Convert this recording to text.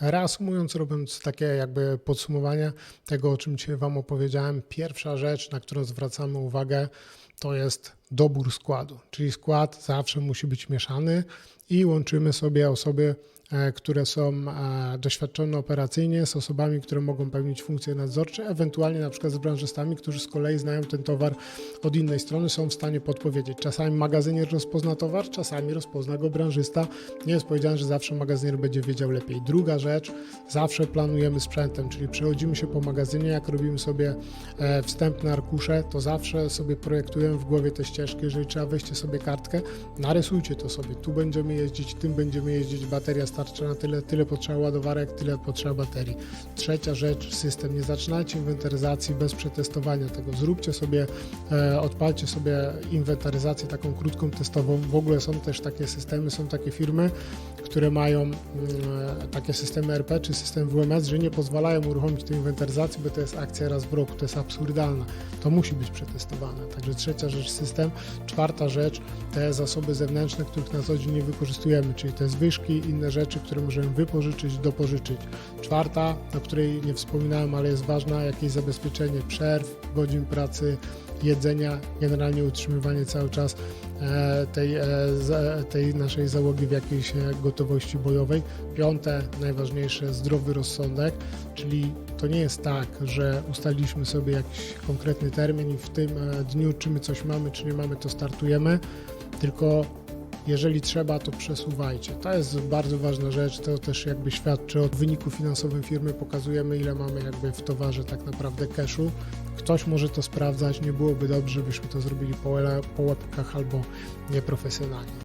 Reasumując, robiąc takie jakby podsumowanie tego, o czym dzisiaj Wam opowiedziałem, pierwsza rzecz, na którą zwracamy uwagę, to jest dobór składu. Czyli skład zawsze musi być mieszany i łączymy sobie osoby, e, które są e, doświadczone operacyjnie z osobami, które mogą pełnić funkcje nadzorcze, ewentualnie na przykład z branżystami, którzy z kolei znają ten towar od innej strony, są w stanie podpowiedzieć. Czasami magazynier rozpozna towar, czasami rozpozna go branżysta. Nie jest powiedziane, że zawsze magazynier będzie wiedział lepiej. Druga rzecz, zawsze planujemy sprzętem, czyli przechodzimy się po magazynie, jak robimy sobie e, wstępne arkusze, to zawsze sobie projektujemy w głowie te ścieżki. Jeżeli trzeba, weźcie sobie kartkę, narysujcie to sobie. Tu będziemy jeździć, tym będziemy jeździć, bateria starcza na tyle, tyle potrzeba ładowarek, tyle potrzeba baterii. Trzecia rzecz, system. Nie zaczynajcie inwentaryzacji bez przetestowania tego. Zróbcie sobie, e, odpalcie sobie inwentaryzację taką krótką testową. W ogóle są też takie systemy, są takie firmy, które mają mm, e, takie systemy RP czy system WMS, że nie pozwalają uruchomić tej inwentaryzacji, bo to jest akcja raz w roku, to jest absurdalne. To musi być przetestowane. Także trzecia rzecz system. Czwarta rzecz te zasoby zewnętrzne, których na co dzień nie wykorzystujemy, czyli te zwyżki, inne rzeczy, które możemy wypożyczyć, dopożyczyć. Czwarta, o której nie wspominałem, ale jest ważna, jakieś zabezpieczenie przerw, godzin pracy, jedzenia, generalnie utrzymywanie cały czas e, tej, e, tej naszej załogi w jakiejś e, gotowości bojowej. Piąte, najważniejsze, zdrowy rozsądek, czyli to nie jest tak, że ustaliliśmy sobie jakiś konkretny termin i w tym dniu, czy my coś mamy, czy nie mamy, to startujemy, tylko jeżeli trzeba, to przesuwajcie. To jest bardzo ważna rzecz, to też jakby świadczy o wyniku finansowym firmy, pokazujemy ile mamy jakby w towarze tak naprawdę cashu. Ktoś może to sprawdzać, nie byłoby dobrze, żebyśmy to zrobili po, po łebkach albo nieprofesjonalnie.